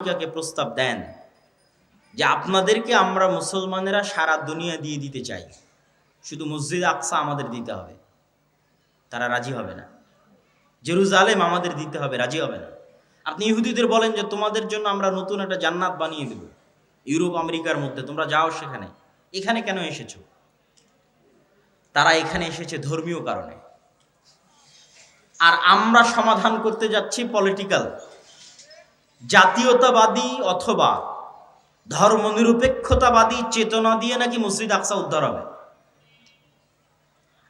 আমেরিকাকে প্রস্তাব দেন যে আপনাদেরকে আমরা মুসলমানেরা সারা দুনিয়া দিয়ে দিতে চাই। শুধু মসজিদ আকসা আমাদের দিতে হবে। তারা রাজি হবে না। জেরুজালেম আমাদের দিতে হবে, রাজি হবে না। আপনি ইহুদিদের বলেন যে তোমাদের জন্য আমরা নতুন একটা জান্নাত বানিয়ে দেব। ইউরোপ, আমেরিকার মধ্যে, তোমরা যাও সেখানে। এখানে কেন এসেছ? তারা এখানে এসেছে ধর্মীয় কারণে। আর আমরা সমাধান করতে যাচ্ছি পলিটিক্যাল জাতীয়তাবাদী অথবা ধর্মনিরপেক্ষতাবাদী চেতনা দিয়ে নাকি মসজিদ আকসা উদ্ধার হবে।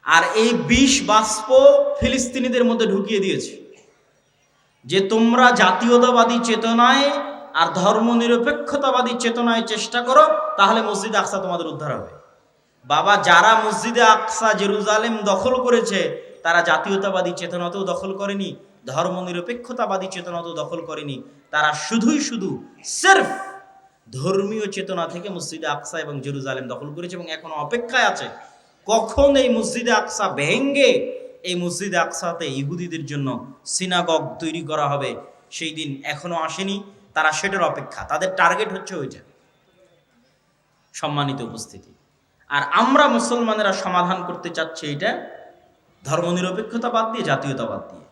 আর এই বিষ বাষ্প ফিলিস্তিনিদের মধ্যে ঢুকিয়ে দিয়েছে যে তোমরা জাতীয়তাবাদী চেতনায় আর ধর্মনিরপেক্ষতাবাদী চেতনায় চেষ্টা করো, তাহলে মসজিদ আকসা তোমাদের উদ্ধার হবে। বাবা, যারা মসজিদে আকসা জেরুজালেম দখল করেছে, তারা জাতীয়তাবাদী চেতনাতেও দখল করেনি ধর্মনিরপেক্ষতাবাদী চেতনা তো দখল করেনি। তারা শুধুই শুধু সেরফ ধর্মীয় চেতনা থেকে মসজিদে আকসা এবং জেরুজালেম দখল করেছে এবং এখনও অপেক্ষায় আছে। কখন এই মসজিদে আকসা ভেঙ্গে এই মসজিদে আকসাতে ইহুদিদের জন্য সিনাগগ তৈরি করা হবে, সেই দিন এখনও আসেনি। তারা সেটার অপেক্ষা। তাদের টার্গেট হচ্ছে ওইটা। সম্মানিত উপস্থিতি। আর আমরা মুসলমানেরা সমাধান করতে চাচ্ছি এটা ধর্মনিরপেক্ষতা বাদ দিয়ে, জাতীয়তাবাদ দিয়ে।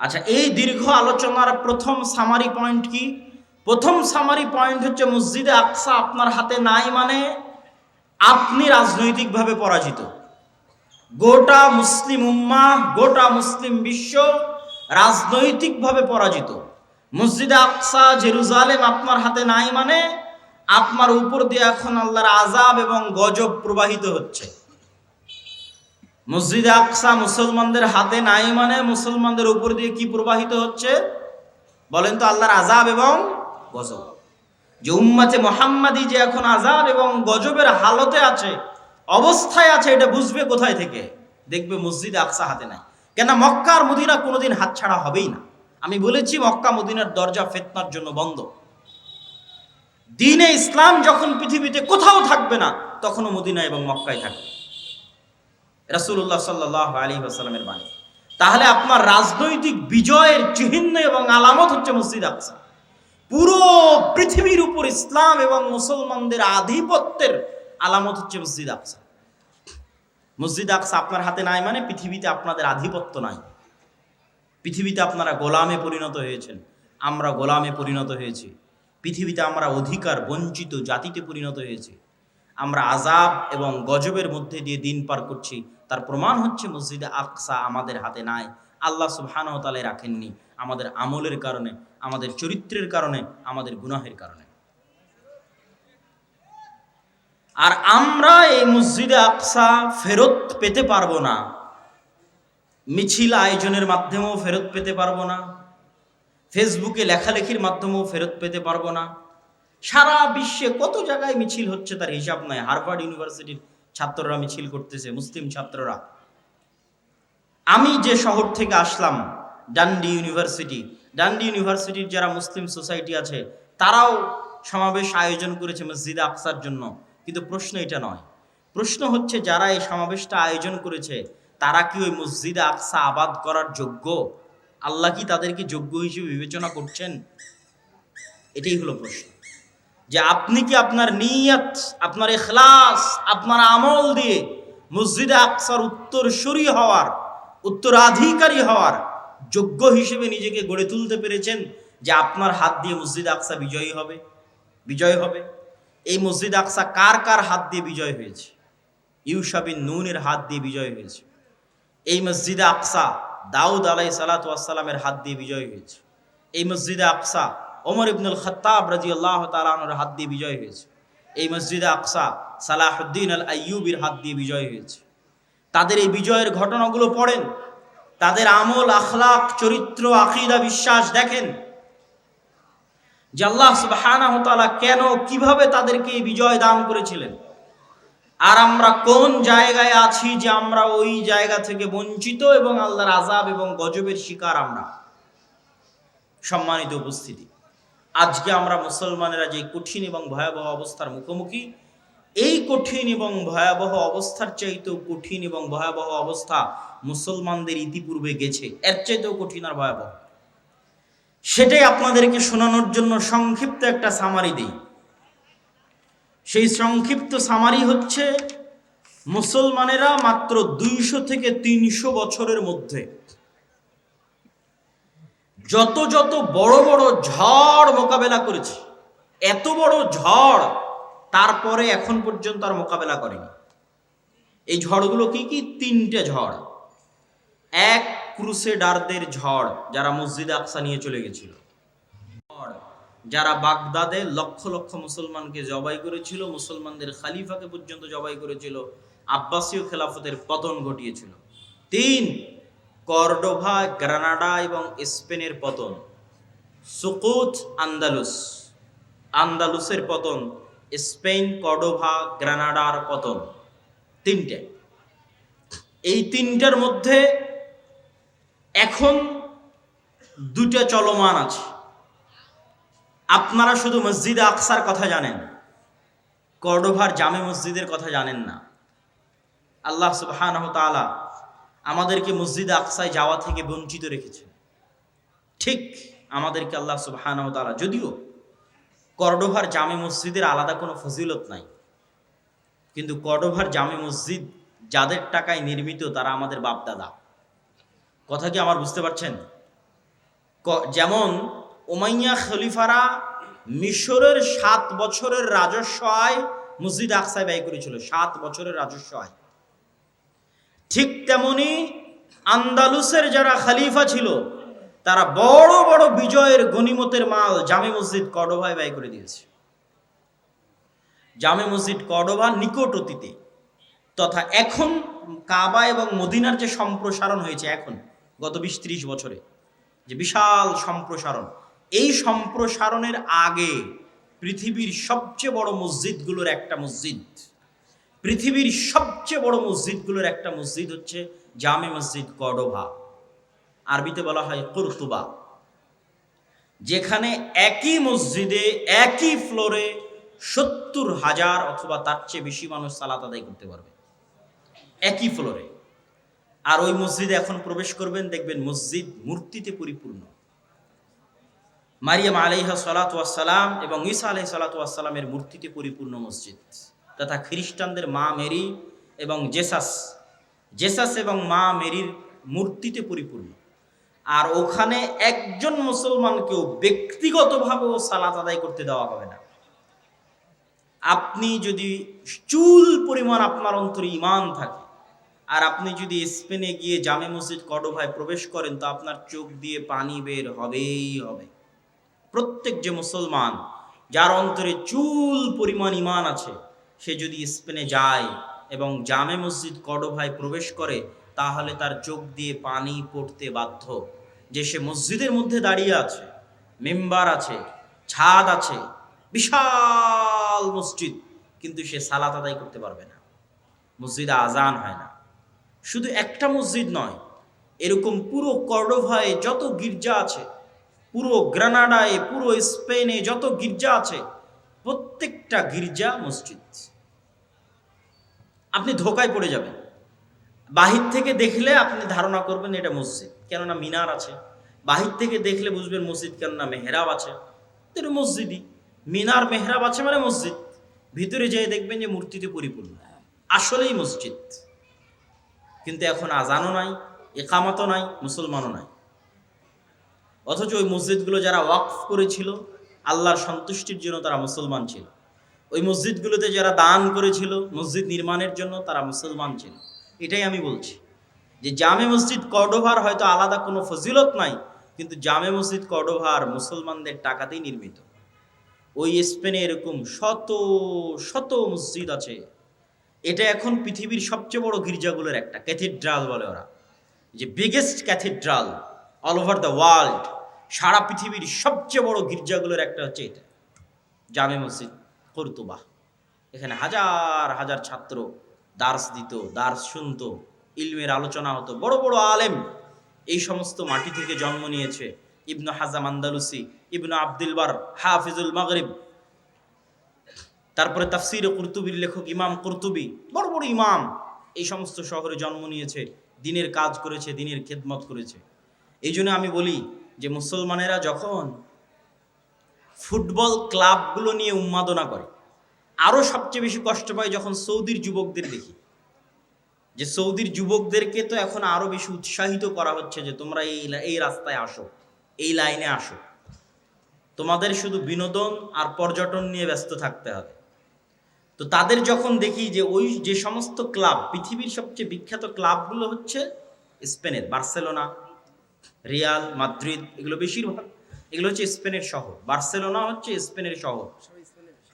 আচ্ছা এই দীর্ঘ আলোচনার প্রথম সামারি পয়েন্ট কি? প্রথম সামারি পয়েন্ট হচ্ছে মসজিদে আকসা আপনার হাতে নাই মানে আপনি রাজনৈতিকভাবে পরাজিত। গোটা মুসলিম উম্মা গোটা মুসলিম বিশ্ব রাজনৈতিকভাবে পরাজিত। মসজিদে আকসা জেরুজালেম আপনার হাতে নাই মানে আপনার উপর দিয়ে এখন আল্লাহর আজাব এবং গজব প্রবাহিত হচ্ছে। মসজিদে আকসা মুসলমানদের হাতে নাই মানে মুসলমানদের উপর দিয়ে কি প্রবাহিত হচ্ছে? বলেন তো আল্লাহর আজাব এবং গজব। যে উম্মাতে মোহাম্মাদি যে এখন আজাব এবং গজবের হালতে আছে, অবস্থায় আছে, এটা বুঝবে কোথায় থেকে? দেখবে মসজিদ আকসা হাতে নাই। কেন মক্কা আর মদিনা কোনোদিন হাতছাড়া হবেই না। আমি বলেছি মক্কা মদিনার দরজা ফেতনার জন্য বন্ধ। দিনে ইসলাম যখন পৃথিবীতে কোথাও থাকবে না, তখনও মদিনা এবং মক্কায় থাকবে। রাসূলুল্লাহ সাল্লাহ আলী আসালামের বাণী। তাহলে আপনার রাজনৈতিক বিজয়ের চিহ্ন এবং আলামত হচ্ছে মসজিদ আকসা। পুরো পৃথিবীর উপর ইসলাম এবং মুসলমানদের আধিপত্যের আলামত হচ্ছে মসজিদ আকসা। মসজিদ আকসা আপনার হাতে নাই মানে পৃথিবীতে আপনাদের আধিপত্য নাই। পৃথিবীতে আপনারা গোলামে পরিণত হয়েছেন, আমরা গোলামে পরিণত হয়েছি। পৃথিবীতে আমরা অধিকার, বঞ্চিত জাতিতে পরিণত হয়েছি। আমরা আজাব এবং গজবের মধ্যে দিয়ে দিন পার করছি। তার প্রমাণ হচ্ছে মসজিদে আকসা আমাদের হাতে নাই। আল্লাহ সুবহানতালে রাখেননি। আমাদের আমলের কারণে, আমাদের চরিত্রের কারণে, আমাদের গুনাহের কারণে। আর আমরা এই মসজিদে আকসা ফেরত পেতে পারব না। মিছিল আয়োজনের মাধ্যমেও ফেরত পেতে পারব না। ফেসবুকে লেখালেখির মাধ্যমেও ফেরত পেতে পারব না। সারা বিশ্বে কত জায়গায় মিছিল হচ্ছে তার হিসাব নাই। হার্ভার্ড ইউনিভার্সিটির ছাত্ররা মিছিল করতেছে, মুসলিম ছাত্ররা। আমি যে শহর থেকে আসলাম, ডান্ডি ইউনিভার্সিটি, ডান্ডি ইউনিভার্সিটির যারা মুসলিম সোসাইটি আছে, তারাও সমাবেশ আয়োজন করেছে মসজিদে আকসার জন্য। কিন্তু প্রশ্ন এটা নয়। প্রশ্ন হচ্ছে, যারা এই সমাবেশটা আয়োজন করেছে, তারা কি ওই মসজিদে আকসা আবাদ করার যোগ্য? আল্লাহ কি তাদেরকে যোগ্য হিসেবে বিবেচনা করছেন? এটাই হলো প্রশ্ন। যে আপনি কি আপনার নিয়ত, আপনার এখলাস আপনার আমল দিয়ে মসজিদে আকসার উত্তরসূরি হওয়ার, উত্তরাধিকারী হওয়ার যোগ্য হিসেবে নিজেকে গড়ে তুলতে পেরেছেন যে আপনার হাত দিয়ে মসজিদ আকসা বিজয়ী হবে? বিজয় হবে। এই মসজিদ আকসা কার কার হাত দিয়ে বিজয় হয়েছে? ইউসাবিন নুনের হাত দিয়ে বিজয় হয়েছে। এই মসজিদে আকসা দাউদ আলাই সালাতামের হাত দিয়ে বিজয় হয়েছে। এই মসজিদে আকসা ওমর ইবনুল খত্তাব রাজি আল্লাহ তালানোর হাত দিয়ে বিজয় হয়েছে। এই মসজিদে আকসা সালাহুদ্দিন আল আইয়ুবির হাত দিয়ে বিজয় হয়েছে। তাদের এই বিজয়ের ঘটনাগুলো পড়েন, তাদের আমল, আখলাক, চরিত্র, আকিদা, বিশ্বাস দেখেন যে আল্লাহ কেন, কীভাবে তাদেরকে এই বিজয় দান করেছিলেন। আর আমরা কোন জায়গায় আছি যে আমরা ওই জায়গা থেকে বঞ্চিত এবং আল্লাহর আজাব এবং গজবের শিকার আমরা? সম্মানিত উপস্থিতি। আজকে আমরা মুসলমানেরা যে কঠিন এবং ভয়াবহ অবস্থার মুখোমুখি, এই কঠিন এবং ভয়াবহ অবস্থার চাইতেও কঠিন এবং ভয়াবহ অবস্থা মুসলমানদের ইতিপূর্বে গেছে, এর চাইতেও কঠিন আর ভয়াবহ। সেটাই আপনাদেরকে শোনানোর জন্য সংক্ষিপ্ত একটা সামারি দিই। সেই সংক্ষিপ্ত সামারি হচ্ছে, মুসলমানেরা মাত্র দুইশো থেকে তিনশো বছরের মধ্যে যত যত বড় বড় ঝড় মোকাবেলা করেছে, এত বড় ঝড় তারপরে এখন পর্যন্ত আর মোকাবেলা করেনি। এই ঝড়গুলো কি কি? তিনটে ঝড়। এক ক্রুসেডারদের ঝড় যারা মসজিদে আকসা নিয়ে চলে গেছিল। যারা বাগদাদে লক্ষ লক্ষ মুসলমানকে জবাই করেছিল, মুসলমানদের খালিফাকে পর্যন্ত জবাই করেছিল, আব্বাসীয় খেলাফতের পতন ঘটিয়েছিল। তিন কর্ডোভা, গ্রানাডা এবং স্পেনের পতন। সুকুত, আন্দালুস। আন্দালুসের পতন, স্পেন, কর্ডোভা, গ্রানাডার পতন। তিনটে। এই তিনটার মধ্যে এখন দুটা চলমান আছে। আপনারা শুধু মসজিদে আকসার কথা জানেন, কর্ডোভার জামে মসজিদের কথা জানেন না। আল্লাহ তাআলা আমাদেরকে মসজিদে আকসায় যাওয়া থেকে বঞ্চিত রেখেছেন ঠিক আমাদেরকে আল্লাহ সুবহানাহু তাআলা, যদিও কর্ডোভার জামে মসজিদের আলাদা কোনো ফজিলত নাই, কিন্তু কর্ডোভার জামে মসজিদ যাদের টাকায় নির্মিত তারা আমাদের বাপদাদা। কথা কি আমার বুঝতে পারছেন? যেমন ওমাইয়া খলিফারা মিশরের সাত বছরের রাজস্ব আয় মসজিদ আকসায় ব্যয় করেছিল, সাত বছরের রাজস্ব আয়। ঠিক তেমনি আন্দালুসের যারা খালিফা ছিল, তারা বড় বড় বিজয়ের গনিমতের মাল জামে মসজিদ কর্ডোভায় ব্যয় করে দিয়েছে। জামে মসজিদ কর্ডোভা নিকট অতীতে তথা এখন কাবা এবং মদিনার যে সম্প্রসারণ হয়েছে এখন, গত বিশ ত্রিশ বছরে, যে বিশাল সম্প্রসারণ, এই সম্প্রসারণের আগে পৃথিবীর সবচেয়ে বড় মসজিদগুলোর একটা মসজিদ। পৃথিবীর সবচেয়ে বড় মসজিদগুলোর একটা মসজিদ হচ্ছে জামে মসজিদ কর্ডোভা। আরবিতে বলা হয় কর্তুবা। যেখানে একই মসজিদে, একই ফ্লোরে সত্তর হাজার অথবা তার চেয়ে বেশি মানুষ সালাত আদায় করতে পারবে। একই ফ্লোরে। আর ওই মসজিদে এখন প্রবেশ করবেন, দেখবেন মসজিদ মূর্তিতে পরিপূর্ণ। মারিয়াম আলাইহা সালাম এবং ঈসা আলাই সালাতামের মূর্তিতে পরিপূর্ণ মসজিদ। তথা খ্রিস্টানদের মা মেরি এবং জেসাস। জেসাস এবং মা মেরির মূর্তিতে পরিপূর্ণ। আর ওখানে একজন মুসলমানকেও ব্যক্তিগতভাবেও সালাত আদায় করতে দেওয়া হবে না। আপনি যদি চুল পরিমাণ আপনার অন্তরে ইমান থাকে, আর আপনি যদি স্পেনে গিয়ে জামে মসজিদ কডোভায় প্রবেশ করেন, তো আপনার চোখ দিয়ে পানি বের হবেই হবে। প্রত্যেক যে মুসলমান, যার অন্তরে চুল পরিমাণ ইমান আছে সে যদি স্পেনে যায় এবং জামে মসজিদ কডোভায় প্রবেশ করে, তাহলে তার চোখ দিয়ে পানি পড়তে বাধ্য। যে সে মসজিদের মধ্যে দাঁড়িয়ে আছে, মেম্বার আছে, ছাদ আছে, বিশাল মসজিদ, কিন্তু সে সালাত আদায় করতে পারবে না। মসজিদে আজান হয় না। শুধু একটা মসজিদ নয়, এরকম পুরো কর্ডোভায় যত গির্জা আছে, পুরো গ্রানাডায়, পুরো স্পেনে যত গির্জা আছে, প্রত্যেকটা গির্জা মসজিদ। আপনি ধোকায় পড়ে যাবেন। বাহির থেকে দেখলে আপনি ধারণা করবেন এটা মসজিদ, কেননা মিনার আছে। বাহির থেকে দেখলে বুঝবেন মসজিদ কেননা মেহরাব আছে। এটা মসজিদই। মিনার মেহরাব আছে মানে মসজিদ। ভিতরে যেয়ে দেখবেন যে মূর্তিতে পরিপূর্ণ। আসলেই মসজিদ। কিন্তু এখন আজানও নাই একামতও নাই, মুসলমানও নাই। অথচ ওই মসজিদগুলো যারা ওয়াকফ করেছিল, আল্লাহর সন্তুষ্টির জন্য তারা মুসলমান ছিল। ওই মসজিদগুলোতে যারা দান করেছিল মসজিদ নির্মাণের জন্য তারা মুসলমান ছিল। এটাই আমি বলছি। যে জামে মসজিদ কর্ডোভার হয়তো আলাদা কোনো ফজিলত নাই, কিন্তু জামে মসজিদ কর্ডোভার মুসলমানদের টাকাতেই নির্মিত। ওই স্পেনে এরকম শত শত মসজিদ আছে। এটা এখন পৃথিবীর সবচেয়ে বড় গির্জাগুলোর একটা, ক্যাথিড্রাল বলে ওরা। যে biggest cathedral all over the world সারা পৃথিবীর সবচেয়ে বড় গির্জাগুলোর একটা হচ্ছে এটা, জামে মসজিদ। কর্তুবা। এখানে হাজার হাজার ছাত্র দার্স দিত, দার্স শুনত, ইলমের আলোচনা হতো। বড় বড় আলেম এই সমস্ত মাটি থেকে জন্ম নিয়েছে। ইবনু হাজাম আন্দালুসি, ইবনু আব্দুল বার, হাফিজুল মাগরিব। তারপরে তাফসির কুরতুবির লেখক ইমাম কুরতুবি। বড় বড় ইমাম এই সমস্ত শহরে জন্ম নিয়েছে, দিনের কাজ করেছে, দিনের খেদমত করেছে। এই জন্য আমি বলি যে মুসলমানেরা যখন ফুটবল ক্লাবগুলো নিয়ে উন্মাদনা করে। আরও সবচেয়ে বেশি কষ্ট পায় যখন সৌদির যুবকদের দেখি। যে সৌদির যুবকদেরকে তো এখন আরও বেশি উৎসাহিত করা হচ্ছে যে তোমরা এই এই রাস্তায় আসো, এই লাইনে আসো। তোমাদের শুধু বিনোদন আর পর্যটন নিয়ে ব্যস্ত থাকতে হবে। তো তাদের যখন দেখি যে ওই যে সমস্ত ক্লাব, পৃথিবীর সবচেয়ে বিখ্যাত ক্লাবগুলো হচ্ছে স্পেনের, বার্সেলোনা, রিয়াল মাদ্রিদ, এগুলো বেশিরভাগ এগুলো হচ্ছে স্পেনের শহর। বার্সেলোনা হচ্ছে স্পেনের শহর।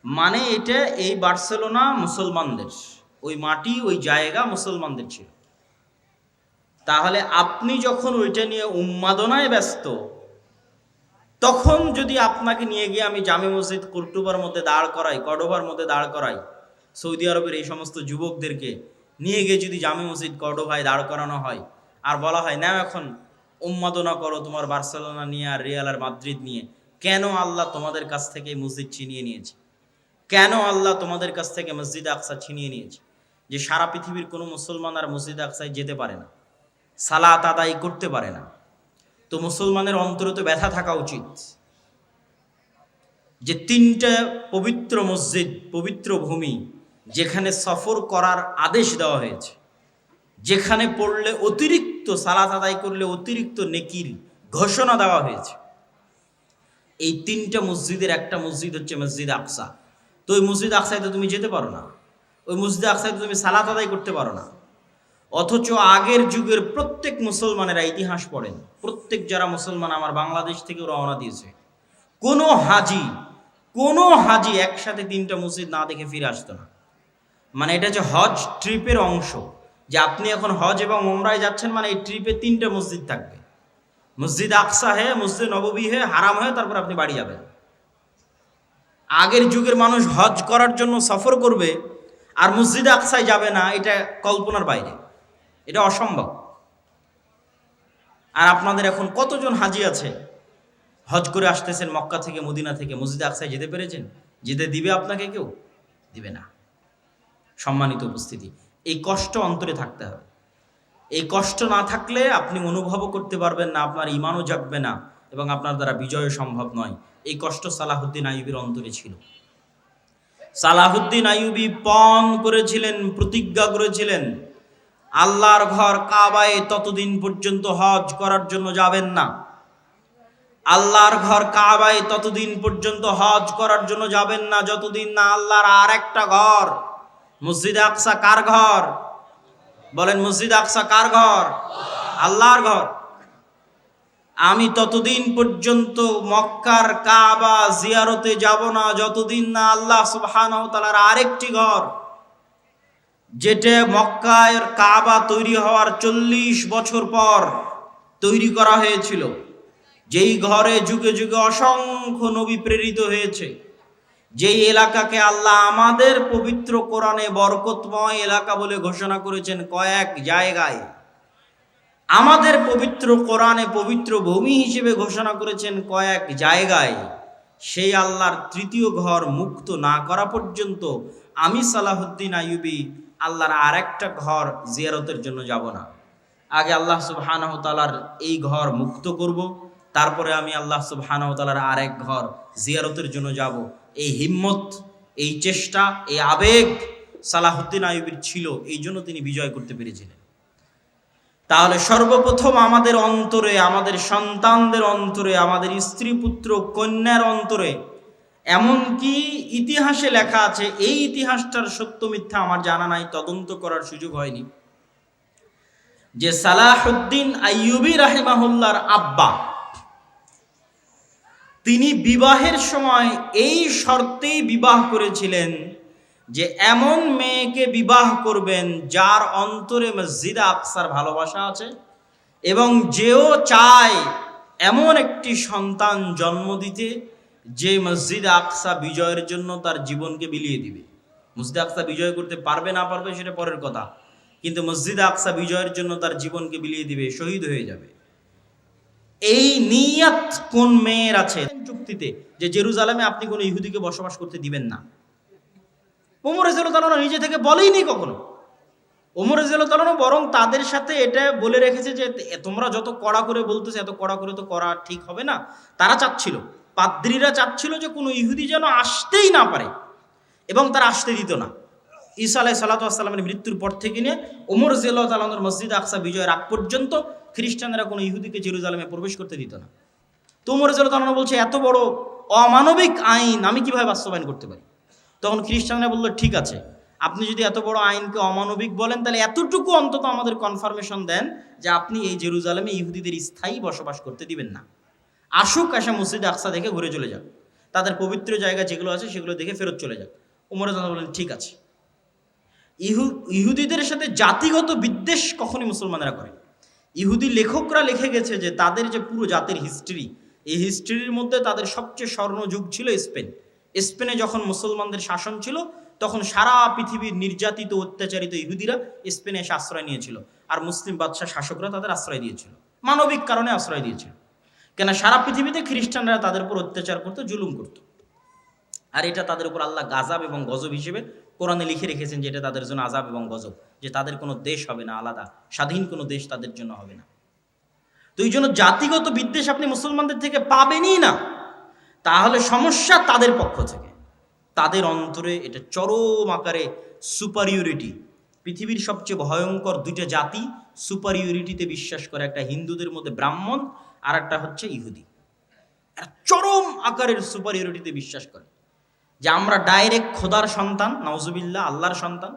মানে এটা এই বার্সেলোনা মুসলমানদের। ওই মাটি ওই জায়গা মুসলমানদের ছিল। তাহলে আপনি যখন ওইটা নিয়ে উন্মাদনায় ব্যস্ত তখন যদি আপনাকে নিয়ে গিয়ে আমি জামে মসজিদ কর্টুবার মধ্যে দাঁড় করাই কডোবার মধ্যে দাঁড় করাই সৌদি আরবের এই সমস্ত যুবকদেরকে নিয়ে গিয়ে যদি জামে মসজিদ কডোভায় দাঁড় করানো হয় আর বলা হয় না এখন উন্মাদনা করো তোমার বার্সেলোনা নিয়ে আর রিয়াল আর মাদ্রিদ নিয়ে। কেন আল্লাহ তোমাদের কাছ থেকে মসজিদ ছিনিয়ে নিয়েছে? কেন আল্লাহ তোমাদের কাছ থেকে মসজিদ আকসা ছিনিয়ে নিয়েছে? যে সারা পৃথিবীর কোনো মুসলমান আর মসজিদ আকসায় যেতে পারে না, সালাত আদায় করতে পারে না। তো মুসলমানের অন্তরে তো ব্যথা থাকা উচিত যে তিনটা পবিত্র মসজিদ, পবিত্র ভূমি যেখানে সফর করার আদেশ দেওয়া হয়েছে, যেখানে পড়লে অতিরিক্ত সালাত আদায় করলে অতিরিক্ত নেকির ঘোষণা দেওয়া হয়েছে। এই তিনটা মসজিদের একটা মসজিদ হচ্ছে মসজিদ আকসা। তো ওই মসজিদ আকসায় তো তুমি যেতে পারো না। ওই মসজিদ আকসায় তো তুমি সালাত আদায় করতে পারো না। অথচ আগের যুগের প্রত্যেক মুসলমানেরা ইতিহাস পড়েন। প্রত্যেক যারা মুসলমান আমার বাংলাদেশ থেকে রওনা দিয়েছে। কোনো হাজি কোনো হাজি একসাথে তিনটা মসজিদ না দেখে ফিরে আসতো না। মানে এটা যে হজ ট্রিপের অংশ। যে আপনি এখন হজ এবং ওমরায় যাচ্ছেন মানে এই ট্রিপে তিনটা মসজিদ থাকবে। মসজিদ আকসা হে, মসজিদ নববী হে, হারাম হয়ে তারপর আপনি বাড়ি যাবেন। আগের যুগের মানুষ হজ করার জন্য সফর করবে, আর মসজিদ আকসায় যাবে না, এটা কল্পনার বাইরে। এটা অসম্ভব। আর আপনাদের এখন কতজন হাজি আছে? হজ করে আসতেছেন মক্কা থেকে, মদিনা থেকে, মসজিদ আকসায় যেতে পেরেছেন? যেতে দিবে আপনাকে কেউ? দিবে না। সম্মানিত উপস্থিতি। এই কষ্ট অন্তরে থাকতে হবে। এই কষ্ট না থাকলে আপনি অনুভবও করতে পারবেন না, আপনার ইমানও জাগবে না এবং আপনার দ্বারা বিজয় সম্ভব নয়। এই কষ্ট সালাহুদ্দিন আইবির অন্তরে ছিল। সালাহুদ্দিন আইয়ুবি পণ করেছিলেন, প্রতিজ্ঞা করেছিলেন, আল্লাহর ঘর কাবায় ততদিন পর্যন্ত হজ করার জন্য যাবেন না। আল্লাহর ঘর কাবায় ততদিন পর্যন্ত হজ করার জন্য যাবেন না, যতদিন না আল্লাহর আর একটা ঘর মসজিদ আকসা কার ঘর? বলেন, মসজিদ আকসা কার ঘর? আল্লাহর ঘর। আমি ততদিন পর্যন্ত মক্কার কাবা জিয়ারতে যাব না, যতদিন না আল্লাহ সুবহানাহু তাআলার আরেকটি ঘর, যেটা মক্কায় কাবা তৈরি হওয়ার চল্লিশ বছর পর তৈরি করা হয়েছিল, যেই ঘরে যুগে যুগে অসংখ্য নবী প্রেরিত হয়েছে। যেই এলাকাকে আল্লাহ আমাদের পবিত্র কোরআনে বরকতময় এলাকা বলে ঘোষণা করেছেন কয়েক জায়গায়, আমাদের পবিত্র কোরআনে পবিত্র ভূমি হিসেবে ঘোষণা করেছেন কয়েক জায়গায়, সেই আল্লাহর তৃতীয় ঘর মুক্ত না করা পর্যন্ত আমি সালাহুদ্দিন আইয়ুবি আল্লাহর আরেকটা ঘর জিয়ারতের জন্য যাব না। আগে আল্লাহ সুবহানাহ এই ঘর মুক্ত করব, তারপরে আমি আল্লাহ সুবহানাহ তালার আরেক ঘর জিয়ারতের জন্য যাব। এই হিম্মত, এই চেষ্টা, এই আবেগ সালাহুদ্দিন আইয়ুবির ছিল। এই জন্য তিনি বিজয় করতে পেরেছিলেন। তাহলে সর্বপ্রথম আমাদের অন্তরে, আমাদের সন্তানদের অন্তরে, আমাদের স্ত্রী, পুত্র, কন্যার অন্তরে এমনকি ইতিহাসে লেখা আছে, এই ইতিহাসটার সত্য মিথ্যা আমার জানা নাই, তদন্ত করার সুযোগ হয়নি। যে সালাহুদ্দিন আইয়ুবি রাহিমাহুল্লার আব্বা তিনি বিবাহের সময় এই শর্তেই বিবাহ করেছিলেন যে এমন মেয়েকে বিবাহ করবেন যার অন্তরে মসজিদ আকসার ভালোবাসা আছে এবং যেও চায় এমন একটি সন্তান জন্ম দিতে যে মসজিদ আকসা বিজয়ের জন্য তার জীবনকে বিলিয়ে দিবে। মসজিদ আকসা বিজয় করতে পারবে না পারবে সেটা পরের কথা। কিন্তু মসজিদ আকসা বিজয়ের জন্য তার জীবনকে বিলিয়ে দিবে, শহীদ হয়ে যাবে। এই নিয়াত কোন মেয়ের আছে? চুক্তিতে যে জেরুজালেমে আপনি কোনো ইহুদিকে বসবাস করতে দিবেন না। উমর তারা নিজে থেকে বলেইনি কখনো। ওমর রাজিয়াল্লাহু বরং তাদের সাথে এটা বলে রেখেছে যে তোমরা যত কড়া করে বলতেছে, এত কড়া করে তো করা ঠিক হবে না। তারা চাচ্ছিল, পাদ্রীরা চাচ্ছিল যে কোনো ইহুদি যেন আসতেই না পারে এবং তারা আসতে দিত না। ঈসা আলাহ সাল্লাতামের মৃত্যুর পর থেকে নিয়ে ওমর জিয়াল্লাহ তালানোর মসজিদ আকসা বিজয়ের আগ পর্যন্ত খ্রিস্টানরা কোনো ইহুদিকে জেরুজালেমে প্রবেশ করতে দিত না। তো ওমর জিয়াল্লাহ তালানো বলছে, এত বড় অমানবিক আইন আমি কীভাবে বাস্তবায়ন করতে পারি? তখন খ্রিস্টানরা বলল, ঠিক আছে, আপনি যদি এত বড় আইনকে অমানবিক বলেন, তাহলে এতটুকু অন্তত আমাদের কনফার্মেশন দেন যে আপনি এই জেরুজালেমে ইহুদিদের স্থায়ী বসবাস করতে দিবেন না। আসুক আসা মসজিদ আকসা দেখে ঘুরে চলে যাক। তাদের পবিত্র জায়গা যেগুলো আছে সেগুলো দেখে ফেরত চলে যাক। উমর জানা বলেন ঠিক আছে। ইহু, ইহুদিদের সাথে জাতিগত বিদ্বেষ কখনই মুসলমানেরা করে ইহুদি লেখকরা লিখে গেছে যে তাদের যে পুরো জাতির হিস্ট্রি এই হিস্ট্রির মধ্যে তাদের সবচেয়ে স্বর্ণযুগ ছিল স্পেন। স্পেনে যখন মুসলমানদের শাসন ছিল, তখন সারা পৃথিবীর নির্যাতিত, অত্যাচারিত ইহুদিরা স্পেনে এসে আশ্রয় নিয়েছিল। আর মুসলিম বাদশাহ শাসকরা তাদের আশ্রয় দিয়েছিল। মানবিক কারণে আশ্রয় দিয়েছিল। কেন সারা পৃথিবীতে খ্রিস্টানরা তাদের উপর অত্যাচার করতো, জুলুম করতো। আর এটা তাদের উপর আল্লাহ গাজাব এবং গজব হিসেবে কোরআনে লিখে রেখেছেন যে এটা তাদের জন্য আজাব এবং গজব, যে তাদের কোনো দেশ হবে না আলাদা, স্বাধীন কোনো দেশ তাদের জন্য হবে না। তো এই জন্য জাতিগত বিদ্বেষ আপনি মুসলমানদের থেকে পাবেনই না। তাহলে সমস্যা তাদের পক্ষ থেকে। তাদের অন্তরে এটা চরম আকারে সুপারিয়রিটি পৃথিবীর সবচেয়ে ভয়ঙ্কর দুইটা জাতি সুপারিয়রিটিতে বিশ্বাস করে, একটা হিন্দুদের মধ্যে ব্রাহ্মণ আর একটা হচ্ছে ইহুদি। চরম আকারের সুপারিয়রিটিতে বিশ্বাস করে। যে আমরা ডাইরেক্ট খোদার সন্তান নওজুবিল্লাহ আল্লাহর সন্তান।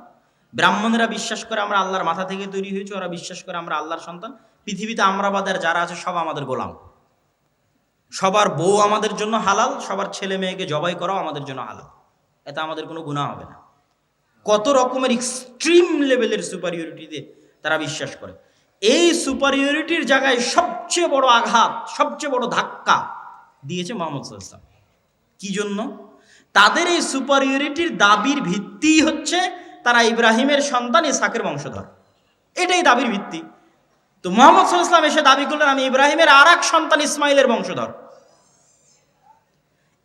ব্রাহ্মণেরা বিশ্বাস করে আমরা আল্লাহর মাথা থেকে তৈরি হয়েছি, ওরা বিশ্বাস করে আমরা আল্লাহর সন্তান। পৃথিবীতে আমরা বাদের যারা আছে, সব আমাদের গোলাম। সবার বউ আমাদের জন্য হালাল, সবার ছেলে মেয়েকে জবাই করাও আমাদের জন্য হালাল। এতে আমাদের কোনো গুণা হবে না। কত রকমের এক্সট্রিম লেভেলের সুপারিয়রিটিতে তারা বিশ্বাস করে। এই সুপারিয়রিটির জায়গায় সবচেয়ে বড় আঘাত, সবচেয়ে বড় ধাক্কা দিয়েছে মোহাম্মদ সাল্লাম কি জন্য? তাদের এই সুপারিয়রিটির দাবির ভিত্তি হচ্ছে তারা ইব্রাহিমের সন্তান ইসাকের বংশধর। এটাই দাবির ভিত্তি। তো মোহাম্মদ সাল্লাম এসে দাবি করলেন, আমি ইব্রাহিমের আর এক সন্তান ইসমাইলের বংশধর।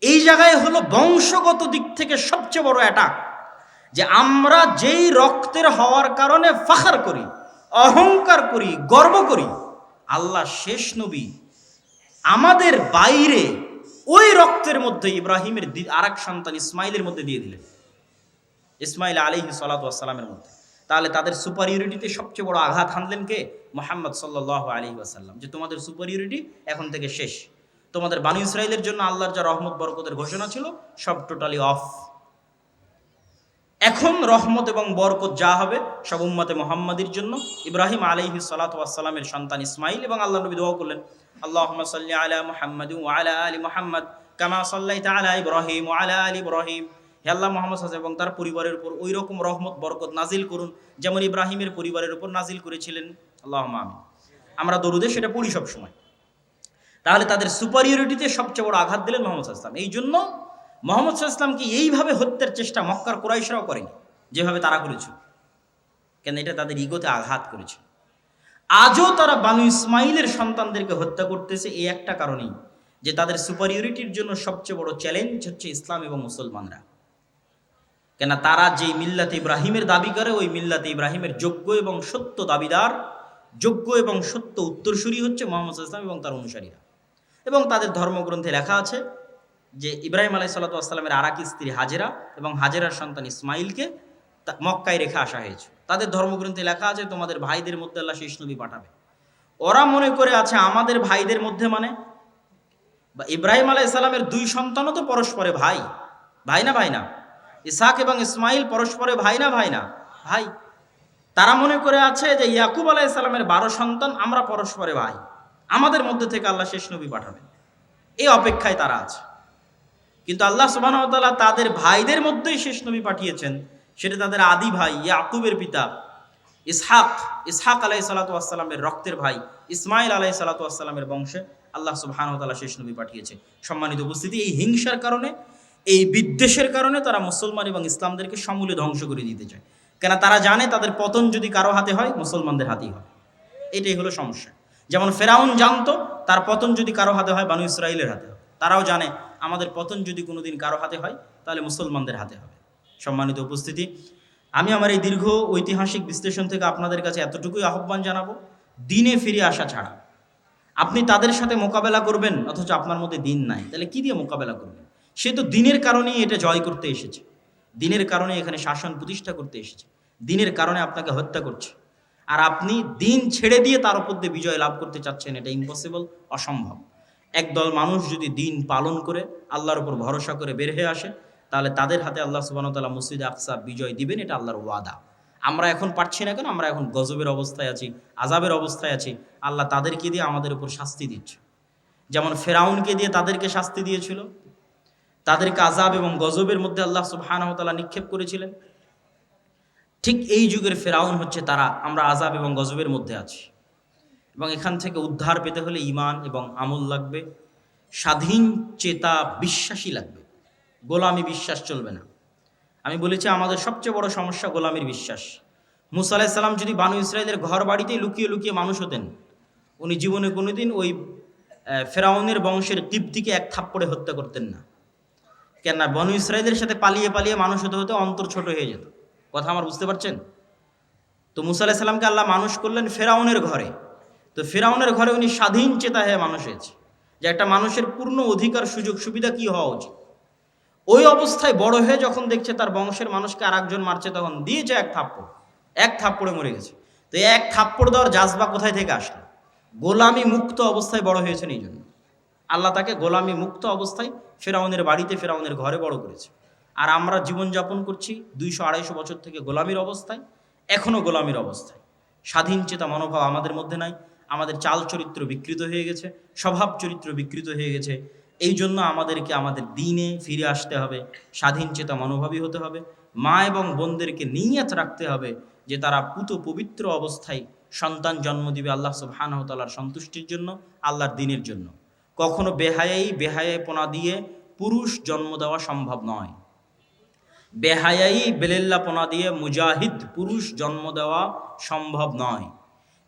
এই জায়গায় হলো বংশগত দিক থেকে সবচেয়ে বড় অ্যাটাক যে আমরা যেই রক্তের হওয়ার কারণে ফাখার করি, অহংকার করি, গর্ব করি, আল্লাহ শেষ নবী, আমাদের বাইরে ওই রক্তের মধ্যে ইব্রাহিমের আর এক সন্তান ইসমাইলের মধ্যে দিয়ে দিলেন। ইসমাইল আলিহি সালাতামের মধ্যে। তাহলে তাদের সুপারিয়রিটিতে সবচেয়ে বড় আঘাত হানলেন কে? মোহাম্মদ সাল্লাহ আলী আসাল্লাম যে তোমাদের সুপারিয়রিটি এখন থেকে শেষ। তোমাদের বানু ইসরায়েলের জন্য আল্লাহর যা রহমত, বরকতের ঘোষণা ছিল, সব টোটালি অফ এখন রহমত এবং বরকত যা হবে, সব উম্মতে মোহাম্মদের জন্য। ইব্রাহিম আলহি সালাতামের সন্তান ইসমাইল এবং আল্লাহ নবী দোয়া করলেন আল্লাহ সাল্লি আলা মোহাম্মদ আলা আলী মোহাম্মদ, কামা সাল্লাহ আলা ইব্রাহিম আলা আলী ইব্রাহিম। হে আল্লাহ মোহাম্মদ এবং তার পরিবারের উপর ওই রকম রহমত, বরকত নাজিল করুন, যেমন ইব্রাহিমের পরিবারের উপর নাজিল করেছিলেন। আল্লাহ আমি আমরা দরুদে সেটা পড়ি সব সময় তাহলে তাদের সুপারিয়রিটিতে সবচেয়ে বড় আঘাত দিলেন মোহাম্মদ সাল্লাম এই জন্য মোহাম্মদ সাল্লামকে এইভাবে হত্যার চেষ্টা মক্কার কোরাইশরাও করেনি, যেভাবে তারা করেছিল। কেন? এটা তাদের ইগোতে আঘাত করেছিল। আজও তারা বানু ইসমাইলের সন্তানদেরকে হত্যা করতেছে এই একটা কারণেই, যে তাদের সুপারিয়রিটির জন্য সবচেয়ে বড় চ্যালেঞ্জ হচ্ছে ইসলাম এবং মুসলমানরা। কেন তারা যেই মিল্লাতে ইব্রাহিমের দাবি করে, ওই মিল্লাতে ইব্রাহিমের যোগ্য এবং সত্য দাবিদার, যোগ্য এবং সত্য উত্তরসূরি হচ্ছে মোহাম্মদ ইসলাম এবং তার অনুসারীরা। এবং তাদের ধর্মগ্রন্থে লেখা আছে যে ইব্রাহিম আলাই সাল্লাতামের আরাক স্ত্রী হাজেরা এবং হাজেরার সন্তান ইসমাইলকে মক্কায় রেখে আসা হয়েছে। তাদের ধর্মগ্রন্থে লেখা আছে, তোমাদের ভাইদের মধ্যে আল্লাহ শেষ নবী পাঠাবে। ওরা মনে করে আছে, আমাদের ভাইদের মধ্যে মানে? বা ইব্রাহিম আলাই ইসলামের দুই সন্তানও তো পরস্পরে ভাই। ভাই না ভাই না? ইসাক এবং ইসমাইল পরস্পরে ভাই না ভাই না? ভাই। তারা মনে করে আছে যে ইয়াকুব আলাহ ইসলামের বারো সন্তান, আমরা পরস্পরে ভাই। আমাদের মধ্যে থেকে আল্লাহ শেষ নবী পাঠাবেন। এই অপেক্ষায় তারা আছে। কিন্তু আল্লাহ সুবাহতাল্লাহ তাদের ভাইদের মধ্যেই শেষ নবী পাঠিয়েছেন। সেটা তাদের আদি ভাই, ইয়াকুবের পিতা। ইসহাক ইসহাক আলাই সালাতামের রক্তের ভাই ইসমাইল আলাই সালাতামের বংশে আল্লাহ সুবাহানতাল্লাহ শেষ নবী পাঠিয়েছে। সম্মানিত উপস্থিতি, এই হিংসার কারণে, এই বিদ্বেষের কারণে তারা মুসলমান এবং ইসলামদেরকে সমূলে ধ্বংস করে দিতে চায়। কেন তারা জানে তাদের পতন যদি কারও হাতে হয়, মুসলমানদের হাতেই হয় এটাই হলো সমস্যা। যেমন ফেরাউন জানতো, তার পতন যদি কারও হাতে হয়, বানু ইসরায়েলের হাতে হয় তারাও জানে, আমাদের পতন যদি কোনোদিন কারও হাতে হয়, তাহলে মুসলমানদের হাতে হবে। সম্মানিত উপস্থিতি। আমি আমার এই দীর্ঘ ঐতিহাসিক বিশ্লেষণ থেকে আপনাদের কাছে এতটুকুই আহ্বান জানাব, দিনে ফিরে আসা ছাড়া। আপনি তাদের সাথে মোকাবেলা করবেন, অথচ আপনার মধ্যে দিন নাই। তাহলে কি দিয়ে মোকাবেলা করবেন? সে তো দিনের কারণেই এটা জয় করতে এসেছে। দিনের কারণে এখানে শাসন প্রতিষ্ঠা করতে এসেছে। দিনের কারণে আপনাকে হত্যা করছে। আর আপনি দিন ছেড়ে দিয়ে তার উপর দিয়ে বিজয় লাভ করতে চাচ্ছেন, এটা ইম্পসিবল অসম্ভব। একদল মানুষ যদি দিন পালন করে, আল্লাহর উপর ভরসা করে বের হয়ে আসে তাহলে তাদের হাতে আল্লাহ সুবাহতাল্লাহ মসজিদ আকসা বিজয় দিবেন, এটা আল্লাহর ওয়াদা। আমরা এখন পারছি না কেন? আমরা এখন গজবের অবস্থায় আছি আজাবের অবস্থায় আছি। আল্লাহ তাদেরকে দিয়ে আমাদের উপর শাস্তি দিচ্ছে। যেমন ফেরাউনকে দিয়ে তাদেরকে শাস্তি দিয়েছিল। তাদেরকে আজাব এবং গজবের মধ্যে আল্লাহ সুবহানাহু নিক্ষেপ করেছিলেন। ঠিক এই যুগের ফেরাউন হচ্ছে তারা, আমরা আজাব এবং গজবের মধ্যে আছি। এবং এখান থেকে উদ্ধার পেতে হলে ইমান এবং আমল লাগবে। স্বাধীন চেতা বিশ্বাসী লাগবে। গোলামি বিশ্বাস চলবে না। আমি বলেছি, আমাদের সবচেয়ে বড় সমস্যা গোলামির বিশ্বাস। মুসা আলাহিসাল্লাম যদি বানু ইসরায়েলের ঘর বাড়িতেই লুকিয়ে লুকিয়ে মানুষ হতেন, উনি জীবনে কোনোদিন ওই ফেরাউনের বংশের কিপ্তিকে এক থাপ্পড়ে হত্যা করতেন না। কেন না বনু ইসরায়েলের সাথে পালিয়ে পালিয়ে মানুষ হতে হতে অন্তর ছোট হয়ে যেত। কথা আমার বুঝতে পারছেন? তো মুসা আলাহিসাল্লামকে আল্লাহ মানুষ করলেন ফেরাউনের ঘরে। তো ফেরাউনের ঘরে উনি স্বাধীন চেতা হয়ে মানুষ হয়েছে। যে একটা মানুষের পূর্ণ অধিকার, সুযোগ, সুবিধা কি হওয়া উচিত? ওই অবস্থায় বড় হয়ে যখন দেখছে তার বংশের মানুষকে আর একজন মারছে, তখন দিয়েছে এক থাপ্পড়। এক থাপ্পড়ে মরে গেছে। তো এক থাপ্পড় দেওয়ার জাজবা কোথায় থেকে আসলো? গোলামি মুক্ত অবস্থায় বড় হয়েছেন এই জন্য। আল্লাহ তাকে গোলামি মুক্ত অবস্থায় ফেরাউনের বাড়িতে ফেরাউনের ঘরে বড় করেছে। আর আমরা জীবনযাপন করছি দুইশো আড়াইশো বছর থেকে গোলামির অবস্থায় এখনও গোলামির অবস্থায়। স্বাধীন চেতা মনোভাব আমাদের মধ্যে নাই। আমাদের চাল চরিত্র বিকৃত হয়ে গেছে, স্বভাব চরিত্র বিকৃত হয়ে গেছে। এই জন্য আমাদেরকে আমাদের দিনে ফিরে আসতে হবে, স্বাধীন চেতা মনোভাবী হতে হবে, মা এবং বোনদেরকে নিয়ত রাখতে হবে যে তারা পুত পবিত্র অবস্থায় সন্তান জন্ম দিবে আল্লাহ সুবহানাহু সন্তুষ্টির জন্য, আল্লাহর দিনের জন্য। কখনো বেহায়াই বেহায়াপনা দিয়ে পুরুষ জন্ম দেওয়া সম্ভব নয়। বেহায়াই বেলেল্লাপনা দিয়ে মুজাহিদ পুরুষ জন্ম দেওয়া সম্ভব নয়।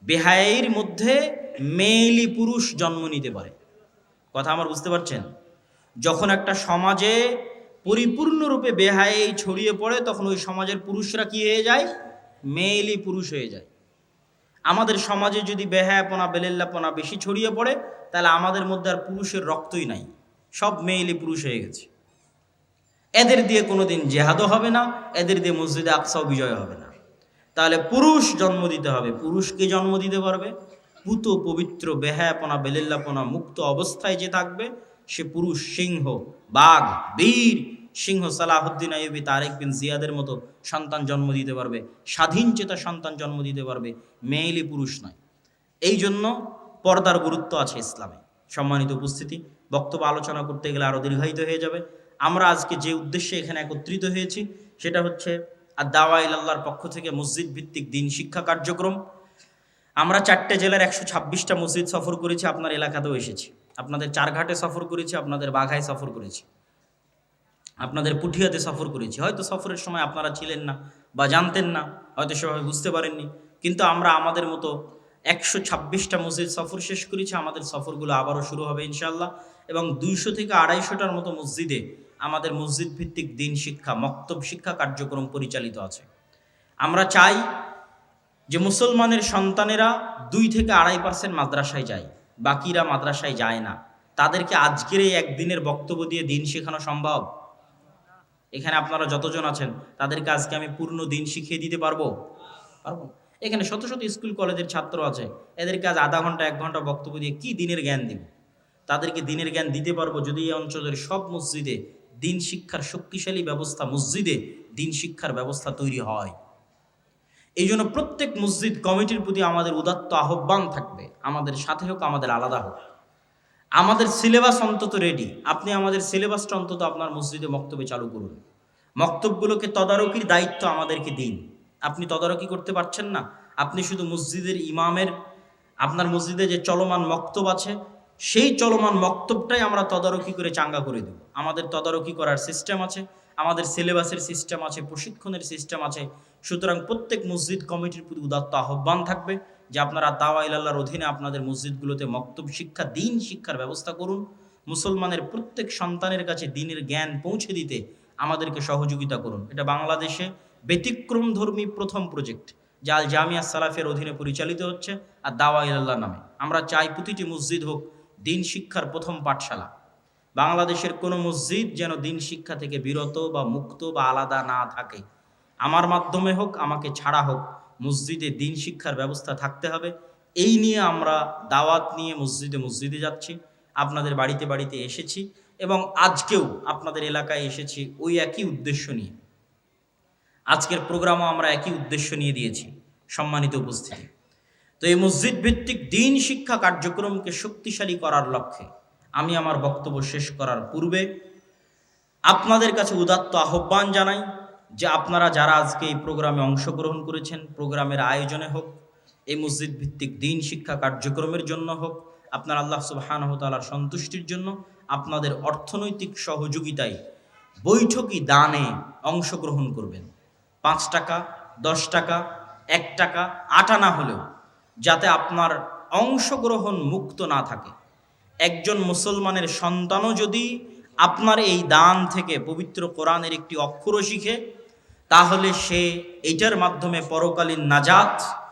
বেহায়াইর মধ্যে মেয়েলি পুরুষ জন্ম নিতে পারে। কথা আমার বুঝতে পারছেন? যখন একটা সমাজে পরিপূর্ণরূপে বেহায়াই ছড়িয়ে পড়ে, তখন ওই সমাজের পুরুষরা কি হয়ে যায়? মেয়েলি পুরুষ হয়ে যায়। আমাদের সমাজে যদি বেহায়াপনা, বেলেল্লাপনা বেশি ছড়িয়ে পড়ে, তাহলে আমাদের মধ্যে আর পুরুষের রক্তই নাই। সব মেয়েলি পুরুষ হয়ে গেছে। এদের দিয়ে কোনোদিন জেহাদও হবে না, এদের দিয়ে মসজিদে আকসাও বিজয় হবে না। তাহলে পুরুষ জন্ম দিতে হবে। পুরুষকে জন্ম দিতে পারবে? পুত পবিত্র বেহায়াপনা, বেলেল্লাপনা, মুক্ত অবস্থায় যে থাকবে, সে পুরুষ, সিংহ, বাঘ, বীর, সিংহ সালাহুদ্দিন আইবি তারেক বিন জিয়াদের মতো সন্তান জন্ম দিতে পারবে, স্বাধীন চেতা সন্তান জন্ম দিতে পারবে, মেয়েলি পুরুষ নয়। এই জন্য পর্দার গুরুত্ব আছে ইসলামে। সম্মানিত উপস্থিতি, বক্তব্য আলোচনা করতে গেলে আরও দীর্ঘায়িত হয়ে যাবে। আমরা আজকে যে উদ্দেশ্যে এখানে একত্রিত হয়েছি, সেটা হচ্ছে আর দাওয়া আল্লাহর পক্ষ থেকে মসজিদ ভিত্তিক দিন শিক্ষা কার্যক্রম। আমরা চারটে জেলার একশো ছাব্বিশটা মসজিদ সফর করেছি, আপনার এলাকাতেও এসেছি। আপনাদের চারঘাটে সফর করেছি, আপনাদের বাঘায় সফর করেছি। আপনাদের পুঠিয়াতে সফর করেছি। হয়তো সফরের সময় আপনারা ছিলেন না বা জানতেন না, হয়তো সেভাবে বুঝতে পারেননি। কিন্তু আমরা আমাদের মতো একশো ছাব্বিশটা মসজিদ সফর শেষ করেছি, আমাদের সফরগুলো আবারও শুরু হবে ইনশাল্লাহ এবং দুইশো থেকে আড়াইশোটার মতো মসজিদে আমাদের মসজিদ ভিত্তিক দিন শিক্ষা, মক্তব শিক্ষা কার্যক্রম পরিচালিত আছে। আমরা চাই যে মুসলমানের সন্তানেরা দুই থেকে আড়াই পার্সেন্ট মাদ্রাসায় যায়, বাকিরা মাদ্রাসায় যায় না। তাদেরকে আজকের এই একদিনের বক্তব্য দিয়ে দিন শেখানো সম্ভব? এখানে আপনারা যতজন আছেন, তাদেরকে আজকে আমি পূর্ণ দিন শিখিয়ে দিতে পারব? পারব এখানে শত শত স্কুল, কলেজের ছাত্র আছে। এদেরকে আজ আধা ঘণ্টা, এক ঘণ্টা বক্তব্য দিয়ে কি দিনের জ্ঞান দিব? তাদেরকে দিনের জ্ঞান দিতে পারব যদি এই অঞ্চলের সব মসজিদে দিন শিক্ষার শক্তিশালী ব্যবস্থা, মসজিদে দিন শিক্ষার ব্যবস্থা তৈরি হয়। এই জন্য প্রত্যেক মসজিদ কমিটির প্রতি আমাদের উদাত্ত আহ্বান থাকবে। আমাদের সাথে হোক, আমাদের আলাদা হোক। আমাদের সিলেবাস অন্তত রেডি আপনি আমাদের সিলেবাসটা অন্তত আপনার মসজিদে মক্তবে চালু করুন। মক্তবগুলোকে তদারকির দায়িত্ব আমাদেরকে দিন। আপনি তদারকি করতে পারছেন না। আপনি শুধু মসজিদের ইমামের, আপনার মসজিদে যে চলমান মক্তব আছে সেই চলমান মক্তবটাই আমরা তদারকি করে চাঙ্গা করে দেব। আমাদের তদারকি করার সিস্টেম আছে, আমাদের সিলেবাসের সিস্টেম আছে, প্রশিক্ষণের সিস্টেম আছে। সুতরাং প্রত্যেক মসজিদ কমিটির প্রতি উদাত্ত আহ্বান থাকবে যে আপনারা দাওয়া ইলাল্লাহর অধীনে আপনাদের মসজিদগুলোতে মক্তব শিক্ষা, দিন শিক্ষার ব্যবস্থা করুন। মুসলমানের প্রত্যেক সন্তানের কাছে দিনের জ্ঞান পৌঁছে দিতে আমাদেরকে সহযোগিতা করুন। এটা বাংলাদেশে ব্যতিক্রমধর্মী প্রথম প্রজেক্ট যা আল জামিয়া সালাফের অধীনে পরিচালিত হচ্ছে আর দাওয়া ইল্লাহ নামে। আমরা চাই প্রতিটি মসজিদ হোক দিন শিক্ষার প্রথম পাঠশালা। বাংলাদেশের কোনো মসজিদ যেন দিন শিক্ষা থেকে বিরত বা মুক্ত বা আলাদা না থাকে। আমার মাধ্যমে হোক, আমাকে ছাড়া হোক, মসজিদে দিন শিক্ষার ব্যবস্থা থাকতে হবে। এই নিয়ে আমরা দাওয়াত নিয়ে মসজিদে মসজিদে যাচ্ছি, আপনাদের বাড়িতে বাড়িতে এসেছি এবং আজকেও আপনাদের এলাকায় এসেছি ওই একই উদ্দেশ্য নিয়ে। আজকের প্রোগ্রামও আমরা একই উদ্দেশ্য নিয়ে দিয়েছি, সম্মানিত উপস্থিতি। তো এই মসজিদ ভিত্তিক দিন শিক্ষা কার্যক্রমকে শক্তিশালী করার লক্ষ্যে আমি আমার বক্তব্য শেষ করার পূর্বে আপনাদের কাছে উদাত্ত আহ্বান জানাই যে আপনারা যারা আজকে এই প্রোগ্রামে অংশগ্রহণ করেছেন, প্রোগ্রামের আয়োজনে হোক, এই মসজিদ ভিত্তিক দিন শিক্ষা কার্যক্রমের জন্য হোক, আপনার আল্লাহ সুবাহানহ তালার সন্তুষ্টির জন্য আপনাদের অর্থনৈতিক সহযোগিতায় বৈঠকি দানে অংশগ্রহণ করবেন। পাঁচ টাকা, দশ টাকা, এক টাকা, আটা না হলেও যাতে আপনার অংশগ্রহণ মুক্ত না থাকে। একজন মুসলমানের সন্তানও যদি আপনার এই দান থেকে পবিত্র কোরআনের একটি অক্ষরও শিখে, তাহলে সে এটার মাধ্যমে পরকালীন নাজাত